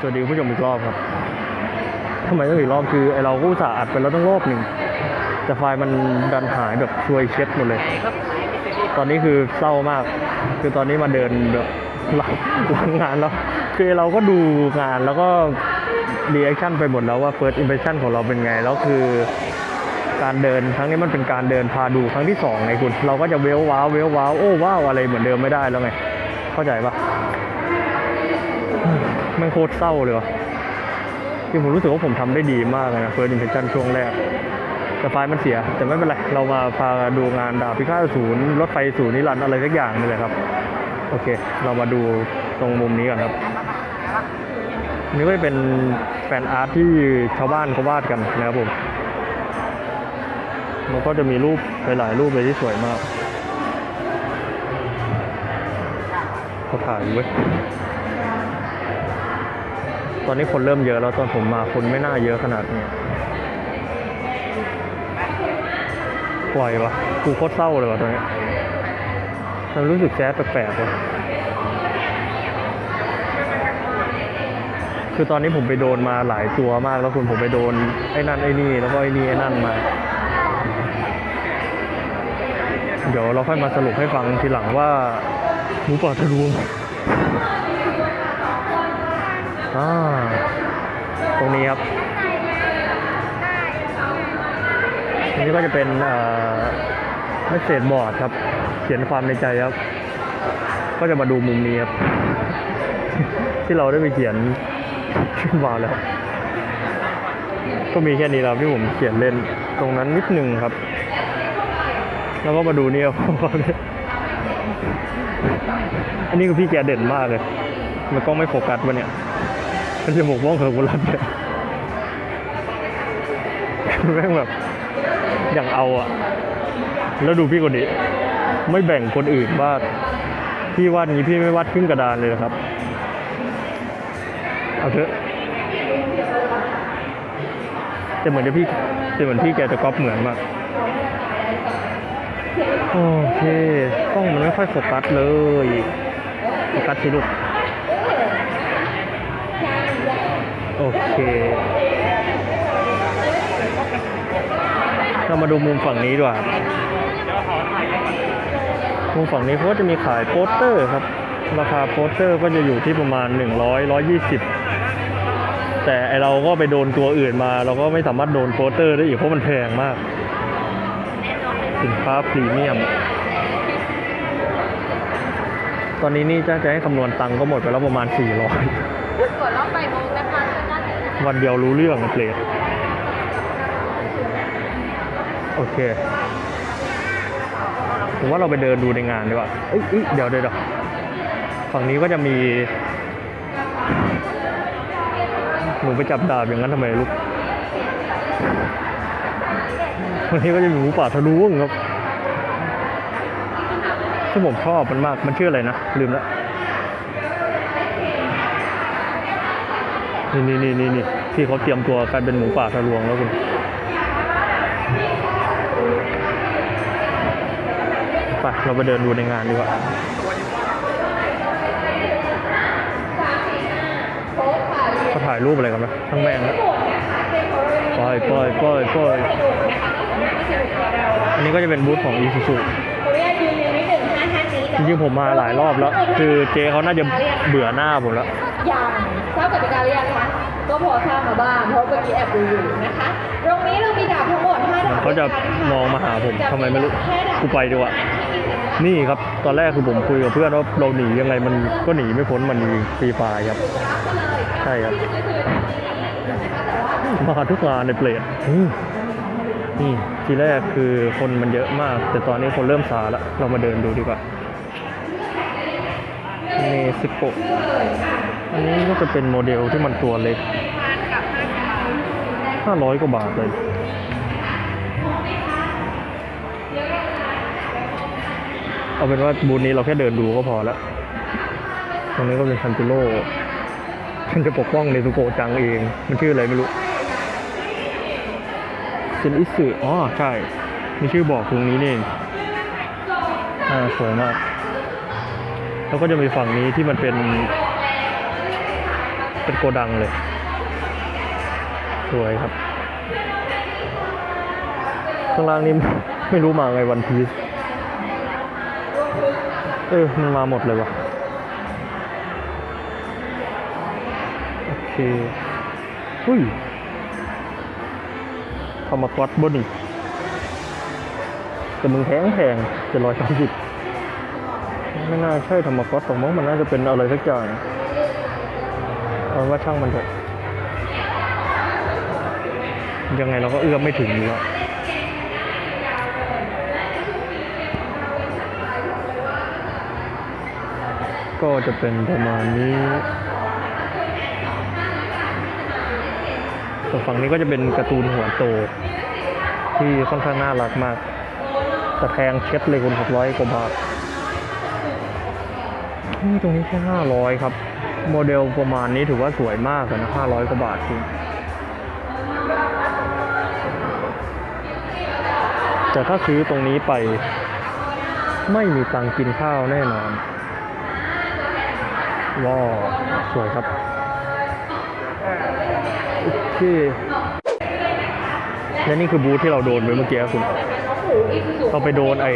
สวัสดีผู้ชมอีกรอบครับทำไมต้องอีกรอบคือไอเราก็อุตส่าห์อัดไปแล้วตั้งรอบหนึ่งแต่ไฟล์มันดันหายแบบช่วยเช็ดหมดเลย ตอนนี้คือเศร้ามาก คือตอนนี้มาเดินแบบหลังหลังงานแล้ว คือเราก็ดูงานแล้วก็รีแอคชั่นไปหมดแล้วว่า first impression ของเราเป็นไง แล้วคือการเดินครั้งนี้มันเป็นการเดินพาดูครั้งที่สองไงคุณ เราก็จะเวลว้าวเวลว้าวโอ้ว้าวอะไรเหมือนเดิมไม่ได้แล้วไง เข้าใจปะ มันโคตรเศร้าเลยวะที่ผมรู้สึกว่าผมทำได้ดีมากเลยนะ first impression ช่วงแรก แต่ไฟล์มันเสีย แต่ไม่เป็นไร เรามาพาดูงานดาบพิฆาตศูนย์รถไฟศูนย์นิรันดร์อะไรสักอย่างนี่แหละครับ โอเค เรามาดูตรงมุมนี้ก่อนครับ นี่ก็จะเป็นแฟนอาร์ตที่ชาวบ้านเขาวาดกันนะครับผมแล้วก็จะมีรูปหลายๆรูปเลยที่สวยมากเขาถ่ายอยู่เว้ย ตอนนี้คนเริ่มเยอะแล้วตอนผมมาคนไม่น่าเยอะขนาดนี้ปล่อยวะกูโคตรเศร้าเลยวะตอนนี้มันรู้สึกแจ๊ดแปลกๆวะคือตอนนี้ผมไปโดนมาหลายตัวมากแล้วคุณผมไปโดนไอ้นั่นไอ้นี่แล้วก็ไอ้นี่ไอ้นั่นมา เดี๋ยวเราค่อยมาสรุปให้ฟังทีหลังว่าหมูป่าทะลวง อ่าตรงนี้ครับอันนี้ก็จะเป็นเมสเซจบอร์ดครับ เขียนความในใจครับ ก็จะมาดูมุมนี้ครับ ที่เราได้ไปเขียนขึ้นมาแล้ว ก็มีแค่นี้ครับที่ผมเขียนเล่นตรงนั้นนิดหนึ่งครับ แล้วก็มาดูนี่ครับอันนี้คือพี่แกเด่นมากเลย มันกล้องไม่โฟกัสวะเนี่ย มันจะหมกม่วงเฮอร์กุลัสเนี่ยแม่งแบบอย่างเอาอะแล้วดูพี่คนนี้ ไม่แบ่งคนอื่นวาดพี่วาดงี้พี่ไม่วาดขึ้นกระดานเลยนะครับ เอาเถอะแต่เหมือนที่พี่แต่เหมือนพี่แกจะก๊อปเหมือนมากโอเคกล้องมันไม่ค่อยโฟกัสเลยโฟกัสสิลูก โอ เค เรามาดูมุมฝั่งนี้ดีกว่ามุมฝั่งนี้เขาก็จะมีขายโปสเตอร์ครับ ราคาโปสเตอร์ก็จะอยู่ที่ประมาณ 100 120 แต่ไอเราก็ไปโดนตัวอื่นมา เราก็ไม่สามารถโดนโปสเตอร์ได้อีกเพราะมันแพงมาก สินค้าพรีเมียม ตอนนี้นี่จะจะให้คำนวณตังค์ก็หมดไปแล้วประมาณ 400ส่วนรอบบ่ายโมงนะคะ วันเดียวรู้เรื่องเปลดโอเค ผมว่าเราไปเดินดูในงานดีกว่าเอ้ยเดี๋ยวเดี๋ยวฝั่งนี้ก็จะมี หนูไปจับดาบอย่างนั้นทำไมลูกวันนี้ก็จะมีหมูป่าทะลุงครับที่ผมชอบมันมาก มันชื่ออะไรนะ ลืมแล้ว นี่นี่นี่นี่นี่ที่เขาเตรียมตัวกลายเป็นหมูป่าทะลวงแล้วคุณไปเราไปเดินดูในงานดีกว่าเขาถ่ายรูปอะไรกันไหมทั้งแม่งแล้วปล่อยปล่อยปล่อยปล่อยอันนี้ก็จะเป็นบูธของ i s u z u ขออนุญาตยืนยันนิดหนึ่งห้าท่านนี้จริงๆผมมาหลายรอบแล้ว คือเจเขาน่าจะเบื่อหน้าผมแล้ว ยังทราบกติกาหรือยังคะก็พอทราบมาบ้างเพราะเมื่อกี้แอบดูอยู่นะคะ ตรงนี้เรามีดาบทั้งหมด5ดาบเขาจะมองมาหาผมทำไมไม่รู้กูไปดีกว่านี่ครับ ตอนแรกคือผมคุยกับเพื่อนว่าเราหนียังไงมันก็หนีไม่พ้นมันฟรีไฟครับ ใช่ครับ มาทุกงานในเปลดอืมนี่ทีแรกคือคนมันเยอะมาก แต่ตอนนี้คนเริ่มซาแล้ว เรามาเดินดูดีกว่าเนซิโก อันนี้ก็จะเป็นโมเดลที่มันตัวเล็กห้าร้อยกว่าบาทเลยเอาเป็นว่าบูธนี้เราแค่เดินดูก็พอแล้วตรงนี้ก็เป็นซันติโร่ฉันจะปกป้องเนซุโกจังเอง มันชื่ออะไรไม่รู้เซนอิสึอ๋อ ใช่ มีชื่อบอกตรงนี้นี่เองอ่าสวยมาก แล้วก็จะมีฝั่งนี้ที่มันเป็น เป็นโกดังเลย สวยครับ ข้างล่างนี่ไม่รู้มาไงวันพีซเออ มันมาหมดเลยวะโอเคอุ้ยทำมาก๊อตบนอีกแต่มึงแพงแพงเจ็ดร้อยสามสิบไม่น่าใช่ธรรมก๊อตตรงมั้งมันน่าจะเป็นอะไรสักอย่าง เอาเป็นว่าช่างมันเถอะยังไงเราก็เอื้อมไม่ถึงอยู่แล้วก็จะเป็นประมาณนี้ส่วนฝั่งนี้ก็จะเป็นการ์ตูนหัวโต ที่ค่อนข้างน่ารักมากต่แพงเช็ดเลยคุณหกร้อยกว่าบาทนี่ตรงนี้แค่ห้าร้อยครับ โมเดลประมาณนี้ถือว่าสวยมากนะห้าร้อยกว่าบาทจริงแต่ถ้าซื้อตรงนี้ไป ไม่มีตังค์กินข้าวแน่นอนว้าวสวยครับโอเคและนี่คือบูธที่เราโดนไปเมื่อกี้คุณเราไปโดนไอ้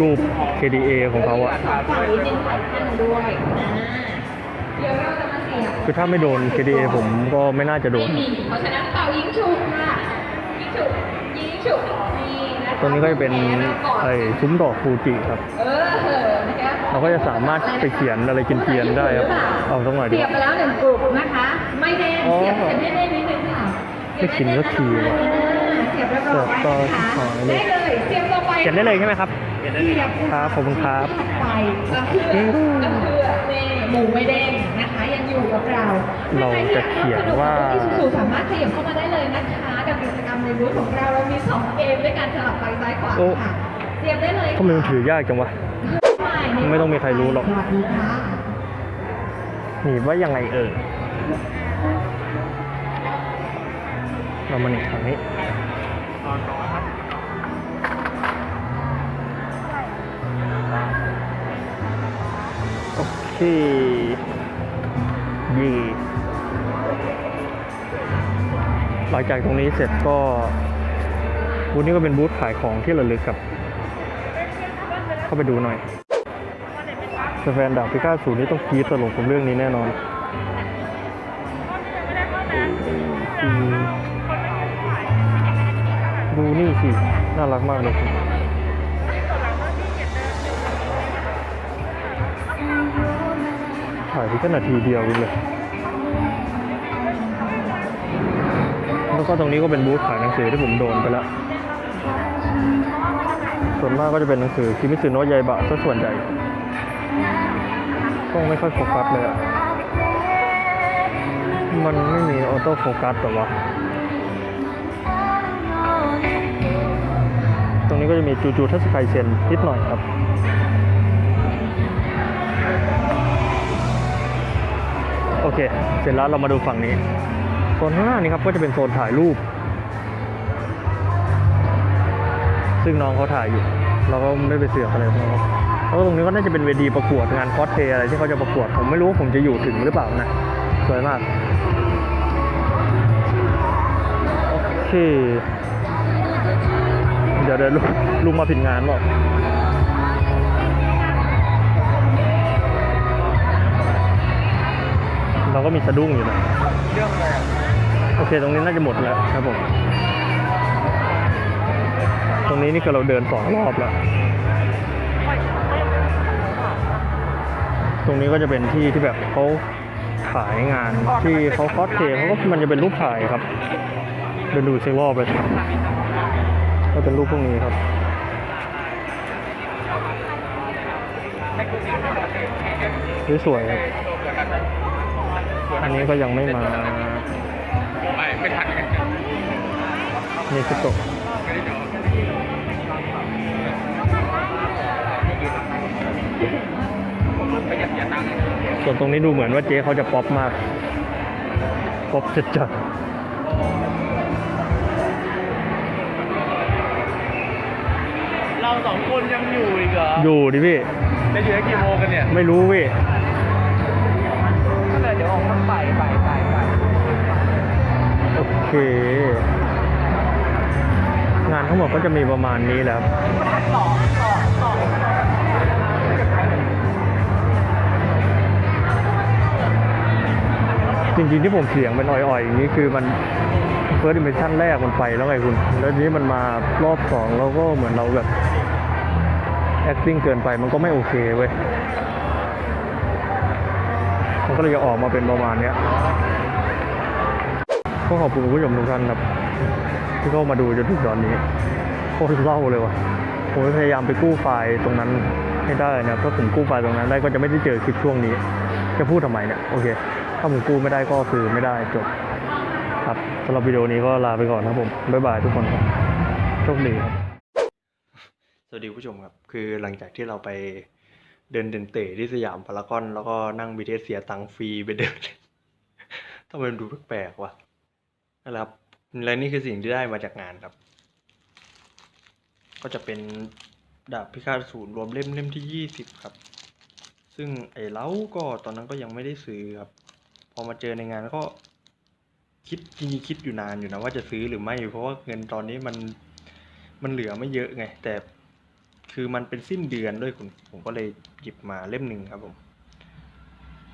รูป KDA ของเขาอะ คือถ้าไม่โดน KDA ผมก็ไม่น่าจะโดนไม่มีเพราะฉะนั้นเป่ายิงฉุกค่ะยิงฉุกยิงฉุกนี่นะคะตัวนี้ก็จะเป็นไอ้ซุ้มดอกฟูจิครับ เออนะคะเราก็จะสามารถไปเขียนอะไรกินเกียนๆได้ครับ เอาสักหน่อยดีเสียบไปแล้วหนึ่งกลุ่มนะคะ ไม่แดงอ๋อเสียบเสียบได้นิดนึงค่ะไม่กินก็ขี่ว่ะเสียบเรียบร้อยเสียบต่อนะคะขอเลยได้เลย เสียบต่อไป เขียนได้เลยใช่ไหมครับเสียบครับขอบคุณครับ ไปก็คือก็คือนี่หมูไม่แดงนะคะยัง อยู่กับเราเราจะเขียนว่าที่สูสามารถขยับเข้ามาได้เลยนะคะกับกิจกรรมในบูธของเราเรามีสองเกมด้วยการสลับไปซ้ายขวาโอ้ค่ะเสียบได้เลยทำไมมันถือยากจังวะไม่ต้องมีใครรู้หรอกสวัสดีค่ะหนีบว่ายังไงเออเรามาหนีบทางนี้โอเค ยี หลังจากตรงนี้เสร็จก็บูธนี้ก็เป็นบูธขายของที่ระลึกครับ เข้าไปดูหน่อยแฟนดาบพิฆาตศูนย์นี่ต้องกรีดตลกกับเรื่องนี้แน่นอนดูนี่สิ น่ารักมากเลยถ่ายเพียงแค่นาทีเดียวเลย แล้วก็ตรงนี้ก็เป็นบูธขายหนังสือที่ผมโดนไปแล้ว ส่วนมากก็จะเป็นหนังสือคิมิสึโนะยายบะซะส่วนใหญ่กล้องไม่ค่อยโฟกัสเลยอะมันไม่มีออโต้โฟกัสแต่ว่าตรงนี้ก็จะมีจูจูทัศไคเซนนิดหน่อยครับโอเค เสร็จแล้วเรามาดูฝั่งนี้ นข้างหน้านี้ครับก็จะเป็นโซนถ่ายรูป ซึ่งน้องเขาถ่ายอยู่ เราก็ไม่ไปเสือกอะไรของเขาแล้วตรงนี้ก็น่าจะเป็นเวทีประกวดงานคอสเพย์อะไรที่เขาจะประกวด ผมไม่รู้ว่าผมจะอยู่ถึงหรือเปล่านะ สวยมาก โอเค เดี๋ยวเดี๋ยวลุงมาผิดงานบอกเราก็มีสะดุ้งอยู่นะเรื่องอะไรอะ โอเคตรงนี้น่าจะหมดแล้วครับผมตรงนี้นี่คือเราเดินสองรอบแล้วตรงนี้ก็จะเป็นที่ที่แบบเขาขายงานที่เขาคอสเพย์เขาก็มันจะเป็นรูปถ่ายครับเดินดูเช็ครอบเลยก็เป็นรูปพวกนี้ครับสวยๆครับอันนี้ก็ยังไม่มา ไม่ไม่ทันกันนี่คือโตะไม่ได้จอประหยัดอย่าตังค์ส่วนตรงนี้ดูเหมือนว่าเจ๊เขาจะป๊อปมาก ป๊อปจัดจัดเราสองคนยังอยู่อีกเหรอๆอยู่ดิพี่ จะอยู่ได้กี่โมงกันเนี่ย ไม่รู้พี่ เค งานทั้งหมดก็จะมีประมาณนี้แล้วจริงๆที่ผมเสียงเป็นอ่อยๆอย่างนี้คือมันเฟิร์สดิเมชั่นแรกมันไปแล้วไงคุณ แล้วทีนี้มันมารอบสองแล้วก็เหมือนเราแบบ acting เกินไปมันก็ไม่โอเคเว้ย มันก็เลยจะออกมาเป็นประมาณเนี้ย ก็ขอบคุณคุณผู้ชมทุกท่านครับที่เข้ามาดูจนถึงตอนนี้โคตรเศร้าเลยว่ะผมพยายามไปกู้ไฟล์ตรงนั้นให้ได้นะถ้าผมกู้ไฟล์ตรงนั้นได้ก็จะไม่ได้เจอคลิปช่วงนี้ จะพูดทำไมเนี่ยโอเค ถ้าผมกู้ไม่ได้ก็คือไม่ได้จบครับสำหรับวิดีโอนี้ก็ลาไปก่อนนะครับผมบ๊ายบายทุกคนครับโชคดีครับสวัสดีผู้ชมครับ คือหลังจากที่เราไปเดินเดินเตะที่สยามพารากอน แล้วก็นั่งบีเทสเสียตังฟรีไปเดินทำไมมันดูแปลกๆวะ นะครับ และนี่คือสิ่งที่ได้มาจากงานครับ ก็จะเป็นดาบพิฆาตศูนย์รวมเล่มเล่มที่ยี่สิบครับ ซึ่งไอ้เล้าก็ตอนนั้นก็ยังไม่ได้ซื้อครับ พอมาเจอในงานก็คิดจริงๆคิดอยู่นานอยู่นะว่าจะซื้อหรือไม่ เพราะว่าเงินตอนนี้มันมันเหลือไม่เยอะไง แต่คือมันเป็นสิ้นเดือนด้วยคุณผมก็เลยหยิบมาเล่มหนึ่งครับผม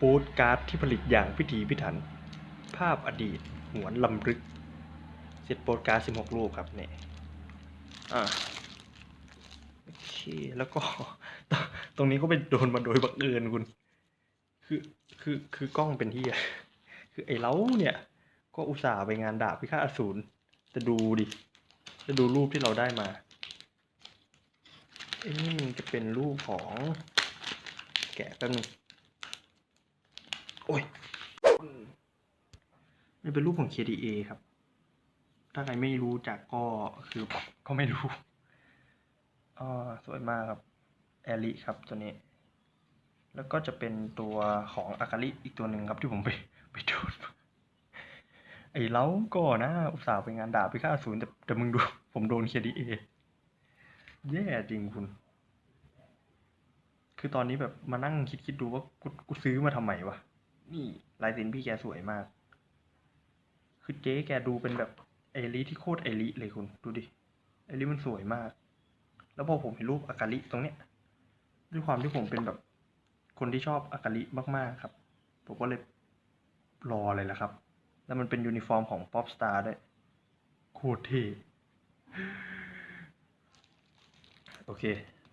ปูดการ์ดที่ผลิตอย่างพิถีพิถัน ภาพอดีต หวนลำลึกเซตโปสการ์ด16รูปครับเนี่ยอ่าโอเคแล้วก็ ตรงนี้ก็ไปโดนมาโดยบังเอิญคุณ คือคือคือกล้องเป็นที่คือไอ้เล้าเนี่ย ก็อุตส่าห์ไปงานดาบพิฆาตอสูรจะดูดิ จะดูรูปที่เราได้มาไอ้นี่มันจะเป็นรูปของ แกะแป๊บนึงโอ้ย นเป็นรูปของ KDA ครับ ถ้าใครไม่รู้จักก็คือก็ไม่รู้อ่าสวยมากครับแอริครับตัวนี้ แล้วก็จะเป็นตัวของอากาลิอีกตัวหนึ่งครับที่ผมไปไปโดนไอ้เล้าก็นะ อุตส่าห์ไปงานด่าบพิฆาตอสูรแต่แต่มึงดู ผมโดน KDA แย่จริงคุณ คือตอนนี้แบบมานั่งคิดคิดดูว่ากูกูซื้อมาทำไมวะ นี่ลายเซ็นพี่แกสวยมาก คือเจ๊แกดูเป็นแบบเอลิที่โคตรเอลิเลยคุณดูดิเอลิมันสวยมาก แล้วพอผมเห็นรูปอากาลิตรงเนี้ย ด้วยความที่ผมเป็นแบบคนที่ชอบอากาลิมากๆครับ ผมก็เลยรอเลยแหละครับ แล้วมันเป็นยูนิฟอร์มของป๊อปสตาร์ด้วยโคตรเท่โอเค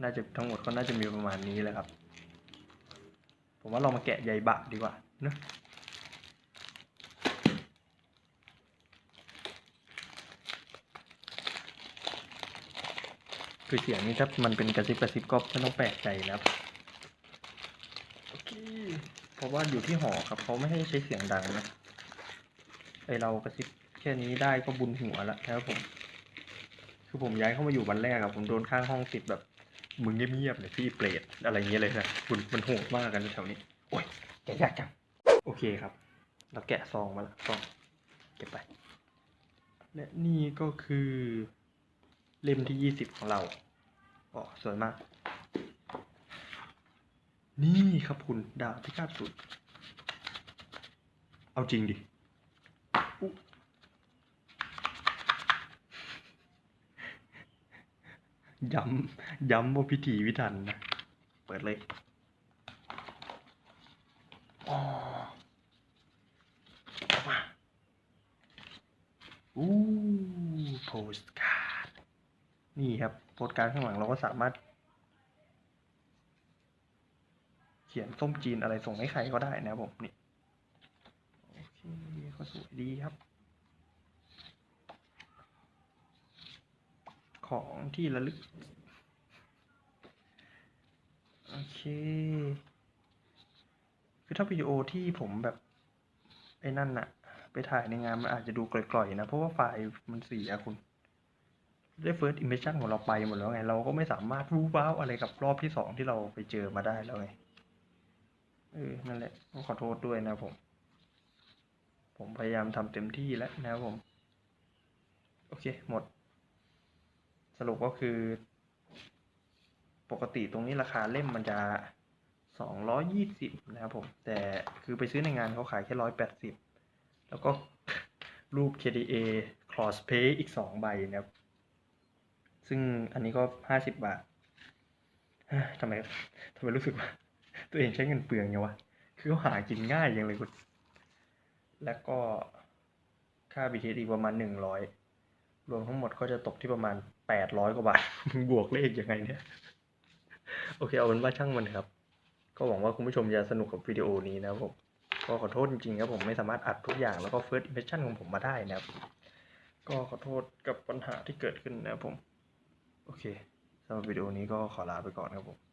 น่าจะทั้งหมดก็น่าจะมีประมาณนี้แหละครับ ผมว่าเรามาแกะใยบะดีกว่าเนอะ คือเสียงนี้ถ้ามันเป็นกระซิบกระซิบก็ไม่ต้องแปลกใจนะครับโอเคเพราะว่าอยู่ที่หอครับเขาไม่ให้ใช้เสียงดังนะไอเรากระซิบแค่นี้ได้ก็บุญหัวละแล้วผม คือผมย้ายเข้ามาอยู่วันแรกอะผมโดนข้างห้องติดแบบมึงเงียบๆเลยพี่เปรตอะไรเงี้ยเลยนะคุณมันโหดมากกันแถวนี้ โอ้ยแกะยากจัง โอเคครับ เราแกะซองมาแล้วซองเก็บไป และนี่ก็คือเล่มที่ยี่สิบของเรา อ๋อสวยมาก นี่ครับคุณดาบพิฆาตสุด เอาจริงดิย้ำย้ำว่าพิถีพิถันนะ เปิดเลยออกมาอู้โพสการ นี่ครับโพสการข้างหลังเราก็สามารถ เขียนส้มจีนอะไรส่งให้ใครก็ได้นะครับผมนี่โอเคก็สวยดีครับ ของที่ระลึกโอเค คือถ้าวิดีโอที่ผมแบบไอ้นั่นน่ะ ไปถ่ายในงานมันอาจจะดูกร่อยๆนะ เพราะว่าไฟล์มันเสียคุณ ได้ first impression ของเราไปหมดแล้วไง เราก็ไม่สามารถรู้ว้าวอะไรกับรอบที่สองที่เราไปเจอมาได้แล้วไงเออนั่นแหละขอโทษด้วยนะผม ผมพยายามทำเต็มที่แล้วนะผม โอเคหมด สรุปก็คือ ปกติตรงนี้ราคาเล่มมันจะสองร้อยยี่สิบนะครับผม แต่คือไปซื้อในงานเขาขายแค่ร้อยแปดสิบแล้วก็รูป KDA crossplay อีก2ใบนะครับ ซึ่งอันนี้ก็50บาทเฮ้ยททำไมทำไมรู้สึกว่า ตัวเองใช้เงินเปลืองยังวะ คือเขาหากินง่ายอยังเลยคุณแล้วก็ค่า BTS อีกประมาณ100รวมทั้งหมดก็จะตกที่ประมาณ800กว่าบาทบวกเลขยังไงเนี่ย โอเคเอาเป็นว่าช่างมันครับ ก็หวังว่าคุณผู้ชมจะสนุกกับวิดีโอนี้นะครับผม ก็ขอโทษจริงๆครับผมไม่สามารถอัดทุกอย่างแล้วก็ first impression ของผมมาได้นะครับ ก็ขอโทษกับปัญหาที่เกิดขึ้นนะครับผม โอเคสำหรับวิดีโอนี้ก็ขอลาไปก่อนครับผม